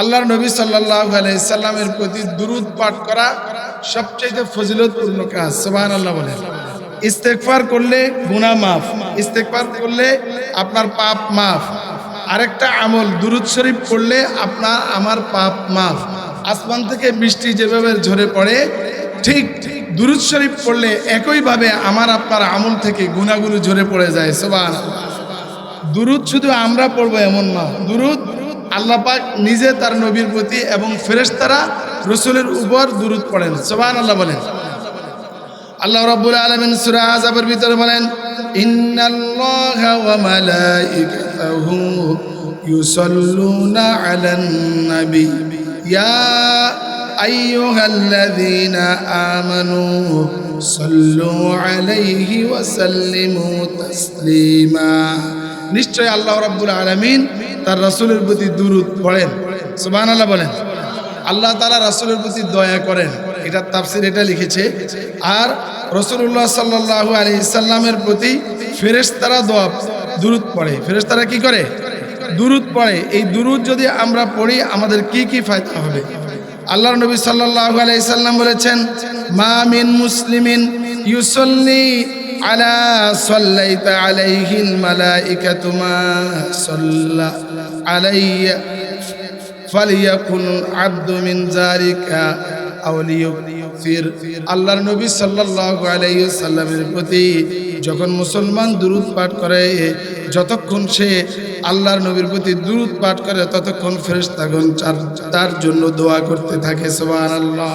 আল্লাহর নবী সাল্লাল্লাহু আলাইহি সাল্লামের প্রতি দুরূদ পাঠ করা সবচেয়ে ফজিলতপূর্ণ কাজ, সুবহানাল্লাহ বলেন। ইস্তেগফার করলে গুনাহ মাফ, ইস্তেগফার করলে আপনার পাপ মাফ। আরেকটা আমল, দুরূদ শরীফ পড়লে আপনার আমার পাপ মাফ। আসমান থেকে বৃষ্টি যেভাবে ঝরে পড়ে, ঠিক দুরূদ শরীফ পড়লে একইভাবে আমার, আপনার আমল থেকে গুনাহগুলো ঝরে পড়ে যায়, সুবহানাল্লাহ। দুরুদ শুধু আমরা পড়ব এমন না, দুরুদ আল্লাহ পাক নিজে তার নবীর প্রতি এবং ফেরেশতারা রসুলের উপর দূরত পড়েন। সোবান আল্লাহ বলেন। আল্লাহ রাব্বুল আলামিন সূরা আযাবের ভিতরে বলেন তাসলিমা। নিশ্চয় আল্লাহ রাব্বুল আলামিন তার রাসূলের প্রতি দুরূদ পড়েন। সুবহানাল্লাহ বলেন। আল্লাহ তাআলা রাসূলের প্রতি দয়া করেন। এটা তাফসির এটা লিখেছে। আর রসুল্লাহ সাল্লাল্লাহু আলাইহি সাল্লামের প্রতি ফেরেশতারা দোয়া, দুরূদ পড়ে। ফেরেশতারা কি করে? দুরূদ পড়ে। এই দুরূদ যদি আমরা পড়ি, আমাদের কি কি ফায়দা হবে? আল্লাহর নবী সাল্লাল্লাহু আলাইহি সাল্লাম বলেছেন, মা মিন মুসলিমিন ইউসাল্লি আলা সাল্লাইতা আলাইহিল মালাইকাতু মা সাল্লা আলাইয়া ফালিয়াকুন আব্দু মিন যালিকা আউলিয়ুফির আল্লাহর নবী সাল্লাল্লাহু আলাইহি সাল্লামের প্রতি যখন মুসলমান দুরূদ পাঠ করে, যতক্ষণ সে আল্লাহর নবীর প্রতি দুরূদ পাঠ করে, ততক্ষণ ফেরেশতাগণ তার জন্য দোয়া করতে থাকে, সুবহানাল্লাহ।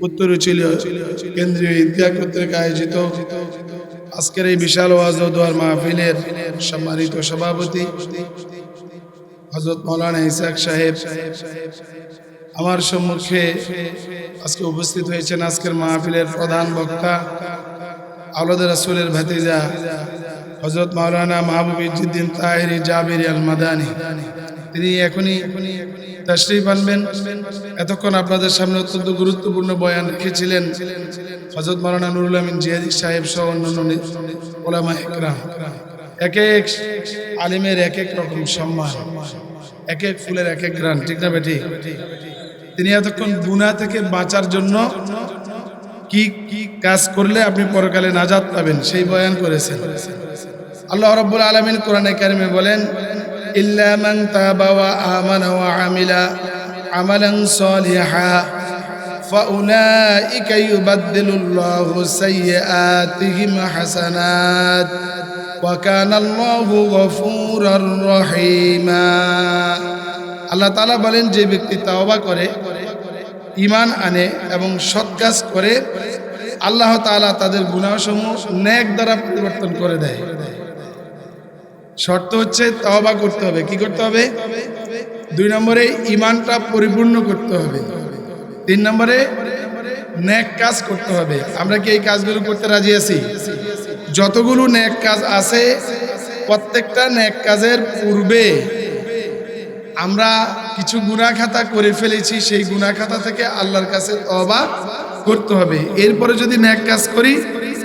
উত্তর ছিল কেন্দ্রীয় ঈদগাহ কর্তৃক আয়োজিত আজকের এই বিশাল ওয়াজ দোয়ার মাহফিলের সম্মানিত সভাপতি হজরত মৌলানা ইসাক সাহেব। আমার সম্মুখে আজকে উপস্থিত হয়েছেন আজকের মাহফিলের প্রধান বক্তা আওলাদ রাসুলের ভাতিজা হজরত মাওলানা মাহবুব ইজুদ্দিন তাহিরি জাবির আল মাদানি তিনি এখনই তশরিফ আনবেন। এতক্ষণ আপনাদের সামনে অত্যন্ত গুরুত্বপূর্ণ বয়ান রেখেছিলেন হজরত মাওলানা নুরুল আমিন জিয়াদি সাহেব সহ অন্যান্য ওলামা একরাম। এক এক আলিমের এক এক রকম সম্মান, এক এক ফুলের এক এক গ্রান ঠিক না বেটি তিনি এতক্ষণ গুনা থেকে বাঁচার জন্য কি কি কাজ করলে আপনি পরকালে নাজাত পাবেন, সেই বয়ান করেছেন। আল্লাহ রাব্বুল আলামিন কোরআনে কারিমে বলেন ইল্লা মান তাবা ওয়া আমানা ওয়া আমিলা আমালান সালিহা فأولئك يبدل الله سيئاتهم حسنات وكان الله غفورا رحيما আল্লাহ তাআলা বলেন যে ব্যক্তি তাওবা করে ইমান আনে এবং সৎ কাজ করে আল্লাহ তাআলা তাদের গুনাহসমূহ নেক দ্বারা পরিবর্তন করে দেয় শর্ত হচ্ছে তহবা করতে হবে। কি করতে হবে? দুই নম্বরে ইমানটা পরিপূর্ণ করতে হবে। তিন নম্বরে ন্যাক কাজ করতে হবে। আমরা কি এই কাজগুলো করতে রাজি আছি? যতগুলো ন্যাক কাজ আছে, প্রত্যেকটা ন্যাক কাজের পূর্বে আমরা কিছু গুনা খাতা করে ফেলেছি, সেই গুনা খাতা থেকে আল্লাহর কাছে তবা করতে হবে। এরপরে যদি ন্যাক কাজ করি,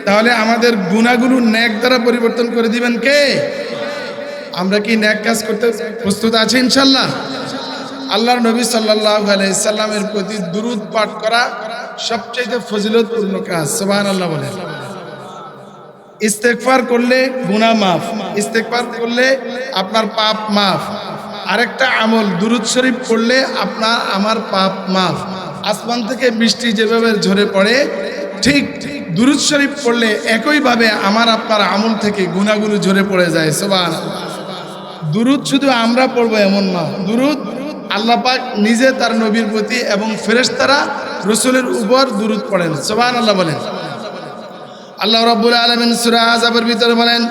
তাহলে আমাদের গুণাগুলো ন্যাক দ্বারা পরিবর্তন করে দিবেন কে? আমরা কি ন্যাক কাজ করতে প্রস্তুত আছি ইনশাল্লাহ? আল্লাহর নবী সাল্লাহ আলাইসাল্লামের প্রতি দুরুদ পাঠ করা সবচেয়ে ফজিলতপূর্ণ কাজ সোবাহান আল্লাহ বলেন। ইস্তেকফার করলে গুনাহ মাফ ইস্তেকফার করলে আপনার পাপ মাফ। আরেকটা আমল, দুরুদ শরীফ পড়লে আপনার, আমার পাপ মাফ। আসমান থেকে বৃষ্টি যেভাবে ঝরে পড়ে, ঠিক দুরুদ শরীফ পড়লে একইভাবে আমার, আপনার আমল থেকে গুণাগুলো ঝরে পড়ে যায় সোবান দুরুদ শুধু আমরা পড়ব এমন না। দুরুদ আল্লাহ পাক নিজে তার নবীর প্রতি এবং ফেরেশতারা রসুলের উপর দুরুদ পড়েন। সোবান আল্লাহ বলেন। আল্লাহ রাব্বুল আলামিন সূরা আযাবের ভিতরে বলেন,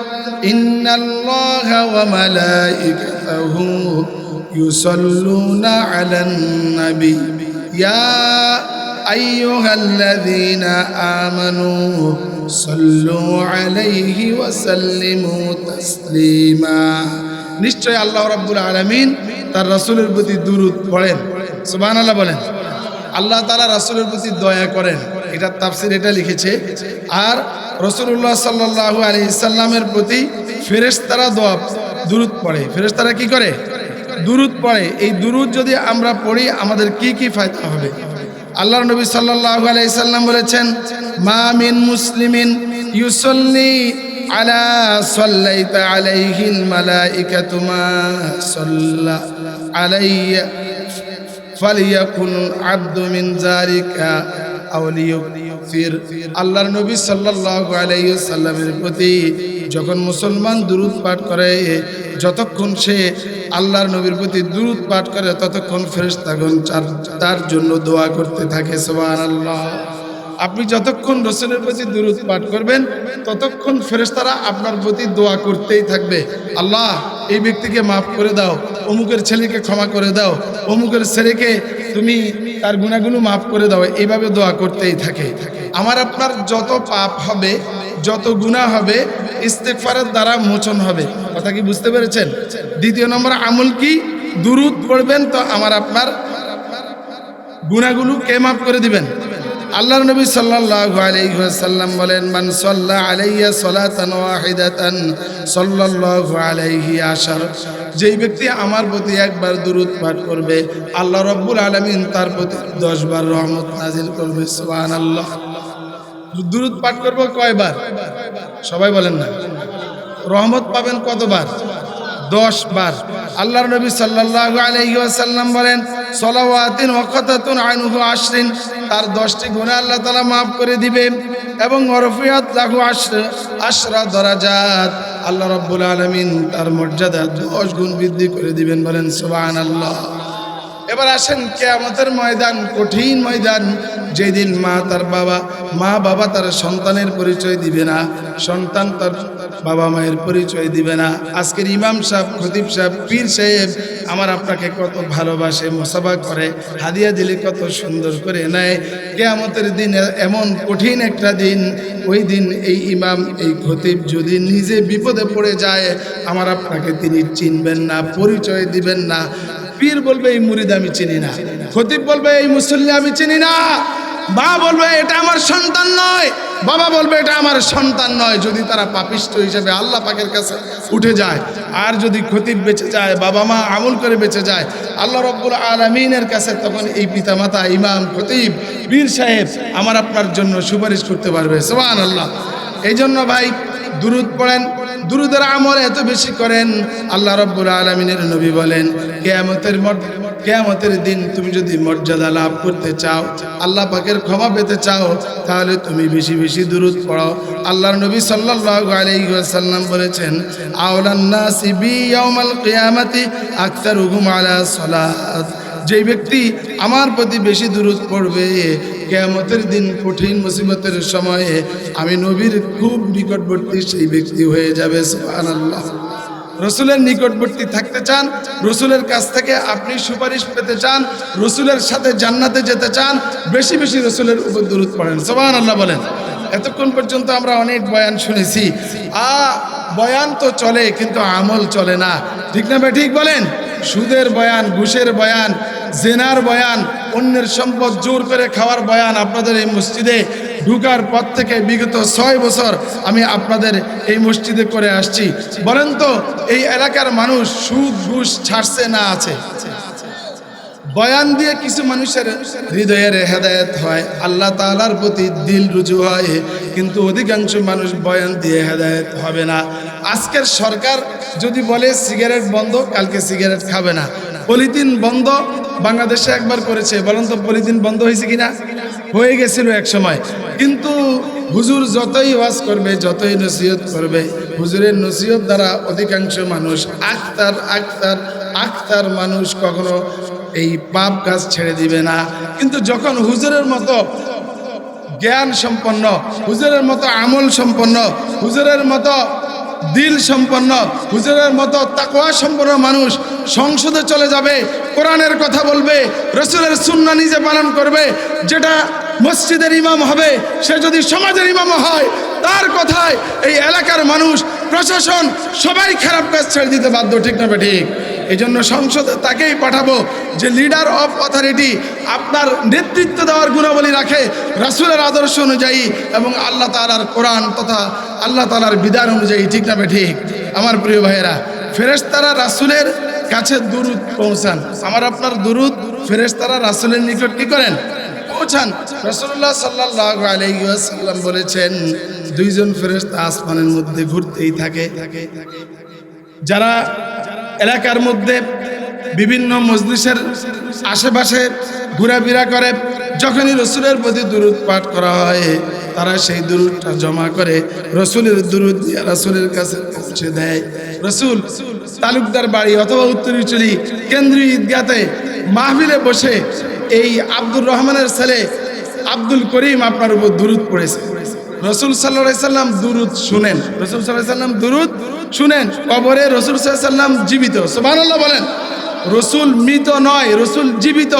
ইন্নাল্লাহা ওয়া মালাইকাতাহু ইউসাল্লুনা আলান নবী। ইয়া আইয়ুহাল্লাযীনা আমানু সাল্লু আলাইহি ওয়া সাল্লিমু তাসলিমা। নিশ্চয় আল্লাহ রাব্বুল আলামিন তার রাসূলের প্রতি দুরূদ পড়েন। সুবহানাল্লাহ বলেন। আল্লাহ তাআলা রাসূলের প্রতি দয়া করেন। এটা তাফসীর এটা লিখেছে। আর রাসূলুল্লাহ সাল্লাল্লাহু আলাইহি সাল্লামের প্রতি ফেরেশতারা দোয়া, দুরূদ পড়ে। ফেরেশতারা কি করে? দুরূদ পড়ে। এই দুরূদ যদি আমরা পড়ি, আমাদের কি কি ফায়দা হবে? আল্লাহ নবী সাল্লাল্লাহু আলাইহি সাল্লাম বলেছেন, মা মিন মুসলিমিন ইউসাল্লি আলা সাল্লাইতা আলাইহিল মালাইকাতু মা সাল্লা আলাইয়া ফালিয়াকুন আব্দু নবী সাল্লাল্লাহু আলাইহি প্রতি যখন মুসলমান দুরূদ পাঠ করে, যতক্ষণ সে আল্লাহর নবীর প্রতি দুরূদ পাঠ করে, ততক্ষণ ফেরেশতাগণ তার জন্য দোয়া করতে থাকে, সুবহানাল্লাহ। আপনি যতক্ষণ রসুলের প্রতি দুরূদ পাঠ করবেন, ততক্ষণ ফেরেশতারা আপনার প্রতি দোয়া করতেই থাকবে। আল্লাহ, এই ব্যক্তিকে মাফ করে দাও, অমুকের ছেলেকে ক্ষমা করে দাও, অমুকের ছেলেকে তুমি তার গুণাগুলো মাফ করে দাও, এইভাবে দোয়া করতেই থাকে। আমার আপনার যত পাপ হবে, যত গুণা হবে ইস্তেকফারের দ্বারা মোচন হবে। কথা কি বুঝতে পেরেছেন? দ্বিতীয় নম্বর আমল কি? দুরুদ পড়বেন তো আমার আপনার গুণাগুলো কে মাফ করে দিবেন? আল্লাহর নবী সাল্লাল্লাহু আলাইহি ওয়াসাল্লাম বলেন, মান সাল্লা আলাইয়া সালাতান ওয়াহিদাতান সাল্লাল্লাহু আলাইহি আশার। যেই ব্যক্তি আমার প্রতি একবার দুরূদ পাঠ করবে, আল্লাহ রাব্বুল আলামিন তার প্রতি 10 বার রহমত নাজিল করবে, সুবহানাল্লাহ। দুরূদ পাঠ করব কয়বার? সবাই বলেন না। রহমত পাবেন কতবার? দশ বার আল্লাহর নবী সাল্লাল্লাহু আলাইহি ওয়াসাল্লাম বলেন সলাওয়াতিন ওয়াকাতাতুন আনহু আশরিন, তার দশটি গুনাহ আল্লাহ তাআলা maaf করে দিবে। এবং ওরফিয়াত লাহু আশর, আশরা দরাজাত। আল্লাহ রাব্বুল আলামিন তার মর্যাদা দশ গুণ বৃদ্ধি করে দিবেন বলেন, সুবহানাল্লাহ। এবার আসেন কেয়ামতের ময়দান, কঠিন ময়দান। যেদিন মা তার বাবা, মা বাবা তার সন্তানের পরিচয় দিবে না, সন্তান তার বাবা মায়ের পরিচয় দিবে না। আজকের ইমাম সাহেব, খতিব সাহেব, পীর সাহেব আমার আপনাকে কত ভালোবাসে, মোসাফা করে, হাদিয়া দিলে কত সুন্দর করে নেয়। কেয়ামতের দিন এমন কঠিন একটা দিন, ওই দিন এই ইমাম, এই খতিব যদি নিজে বিপদে পড়ে যায়, আমার আপনাকে তিনি চিনবেন না, পরিচয় দিবেন না। পীর বলবে, এই মুরিদ আমি চিনি না। খতিব বলবে, এই মুসল্লি আমি চিনি না। মা বলবে, এটা আমার সন্তান নয়। বাবা বলবে, এটা আমার সন্তান নয়। যদি তারা পাপিষ্ট হিসেবে আল্লাহ পাকের কাছে উঠে যায়, আর যদি খতিব বেঁচে যায়, বাবা মা আমল করে বেঁচে যায়, আল্লাহ রব্বুল আলমিনের কাছে তখন এই পিতামাতা, ইমাম, খতিব বীর সাহেব আমার আপনার জন্য সুপারিশ করতে পারবে। সোহান আল্লাহ এই জন্য ভাই দুরুদ পড়েন, দুরুদের আমল এত বেশি করেন, আল্লাহ রব্বুল আলমিনের নবী বলেন, কেয়ামতের কেয়ামতের দিন তুমি যদি মর্যাদা লাভ করতে চাও, আল্লাহ পাকের ক্ষমা পেতে চাও, তাহলে তুমি বেশি বেশি দুরুদ পড়ো আল্লাহর নবী সাল্লাল্লাহু আলাইহি ওয়াসাল্লাম বলেছেন, আওলান নাসি বি ইয়াউমাল কিয়ামাতি আকতারুহুম আলা সালাত। যেই ব্যক্তি আমার প্রতি বেশি দূরত পড়বে কেয়ামতের দিন কঠিন মুসিবতের সময়ে আমি নবীর খুব নিকটবর্তী সেই ব্যক্তি হয়ে যাবে রসুলের নিকটবর্তী থাকতে চান, রসুলের কাছ থেকে আপনি সুপারিশ পেতে চান, রসুলের সাথে জান্নাতে যেতে চান, বেশি বেশি রসুলের উপর দূরত পড়েন সোবান আল্লাহ বলেন। এতক্ষণ পর্যন্ত আমরা অনেক বয়ান শুনেছি। আ, বয়ান তো চলে, কিন্তু আমল চলে না। ঠিক না ভাই, ঠিক বলেন? সুদের বয়ান, ঘুষের বয়ান জেনার বয়ান, অন্যের সম্পদ জোর করে খাওয়ার বয়ান আপনাদের এই মসজিদে ঢুকার পর থেকে বিগত ছয় বছর আমি আপনাদের এই মসজিদে করে আসছি। বলেন তো, এই এলাকার মানুষ সুদ, ঘুষ ছাড়ছে না আছে? বয়ান দিয়ে কিছু মানুষের হৃদয়ের হেদায়েত হয়, আল্লাহ তাআলার প্রতি দিল রুজু হয়, কিন্তু অধিকাংশ মানুষ বয়ান দিয়ে হেদায়েত হবে না। আজকের সরকার যদি বলে সিগারেট বন্ধ, কালকে সিগারেট খাবে না। পলিথিন বন্ধ বাংলাদেশে একবার করেছে, বলেন তো পলিথিন বন্ধ হয়েছে কিনা? হয়ে গেছিল এক সময়। কিন্তু হুজুর যতই ওয়াজ করবে, যতই নসিহত করবে, হুজুরের নসিহত দ্বারা অধিকাংশ মানুষ আখতার আখতার আখতার মানুষ কখনো এই পাপ কাজ ছেড়ে দিবে না। কিন্তু যখন হুজুরের মতো জ্ঞান সম্পন্ন, হুজুরের মতো আমল সম্পন্ন, হুজুরের মতো দিল সম্পন্ন, হুজুরের মতো তাকওয়া সম্পন্ন মানুষ সংসদে চলে যাবে কোরআনের কথা বলবে, রসুলের সুন্না নিজে পালন করবে, যেটা মসজিদের ইমাম হবে, সে যদি সমাজের ইমাম হয়, তার কথায় এই এলাকার মানুষ, প্রশাসন সবাই খারাপ কাজ ছেড়ে দিতে বাধ্য, ঠিক না ঠিক এই জন্য সংসদে তাকেই পাঠাবো যে লিডার অফ অথরিটি আপনার নেতৃত্ব দেওয়ার গুণাবলী রাখে, রাসুলের আদর্শ অনুযায়ী এবং আল্লাহ তালার কোরআন তথা আল্লাহ তালার বিধান অনুযায়ী, ঠিক না ঠিক আমার প্রিয় ভাইয়েরা, ফেরেশতারা রাসুলের কাছে দুরুদ পৌঁছান। আমার আপনার দুরুদ ফেরেশতারা রাসুলের নিকট কি করেন? পৌঁছান। রসুল্লাহ সাল্লাহ আলাইসাল্লাম বলেছেন, দুইজন ফেরেশতা আসমানের মধ্যে ঘুরতেই থাকে। যারা এলাকার মধ্যে বিভিন্ন মজলিসের আশেপাশে ঘোরাফেরা করে, যখনই রসুলের প্রতি দুরুদ পাঠ করা হয় তারা সেই দুরুদটা জমা করে রসুলের দুরুদ দিয়ে রসুলের কাছে পৌঁছে দেয়। রসুল, তালুকদার বাড়ি অথবা উত্তরীচুরি কেন্দ্রীয় ঈদগাতে মাহফিলে বসে এই আব্দুর রহমানের ছেলে আব্দুল করিম আপনার উপর দুরুদ পড়েছে। রসুল সাল্লাহ সাল্লাম দুরুদ শুনেন। রসুল সাল্লাহ সাল্লাম দুরুদ শুনেন, কবরে রসুল সাল্লাম জীবিত। সোমান বলেন, রসুল মৃত নয়, রসুল জীবিত।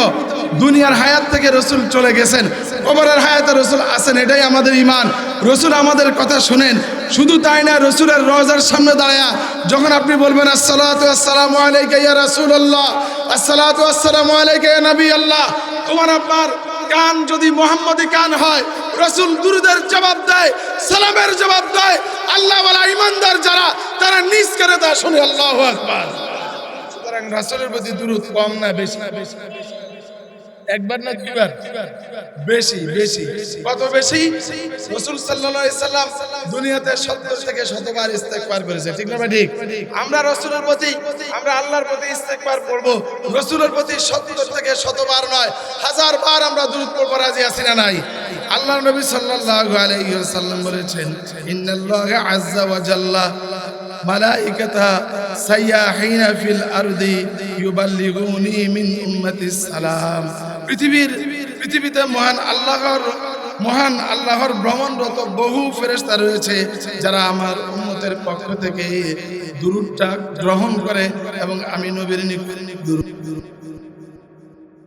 দুনিয়ার হায়াত থেকে রসুল চলে গেছেন। কবরের হায়াতে রসুল আছেন, এটাই আমাদের ইমান রসুল আমাদের কথা শুনেন। শুধু তাই না, রসুলের রোজার সামনে দাঁড়ায়া যখন আপনি বলবেন আসসালামু আলাইকা ইয়া রাসূলুল্লাহ, আসসালাতু আসসালামু আলাইকা ইয়া নবী আল্লাহ তোমার আপনার কান যদি মোহাম্মদী কান হয়, রসুল দুরুদের জবাব দেয়, সালামের জবাব দেয়। আল্লাহ ওয়ালা ইমানদার যারা, তারা নিজ করে তা শুনে আল্লাহু আকবার। সুতরাং রাসূলের প্রতি দুরুদ কম না, বেশি না বেশি না, বেশি একবার না দুইবার? বেশি বেশি। কত বেশি? রসুল সাল্লাম দুনিয়াতে 70 থেকে শতবার ইস্তেগফার করেছে, ঠিক না ঠিক আমরা রসুলের প্রতি, আমরা আল্লাহর প্রতি ইস্তেগফার করব। রসুলের প্রতি 70 থেকে শতবার নয়, হাজার বার আমরা দুরূদ পড়ব, রাজি আছি না নাই? আল্লাহর নবী সাল্লাল্লাহু আলাইহি ওয়াসাল্লাম বলেছেন, ইন্নাল্লাহা আযজা ওয়া জাল্লা মালাইকাতা সাইয়াহিনা ফিল আরদি ইউবাল্লিগুনি মিন উম্মাতিস সালাম। পৃথিবীর, পৃথিবীতে মহান আল্লাহর মহান আল্লাহর ভ্রমণরত বহু ফেরেস্তা রয়েছে যারা আমার উন্নতের পক্ষ থেকে দুরুদটা গ্রহণ করে এবং আমি নবীর নিকট দুরূদ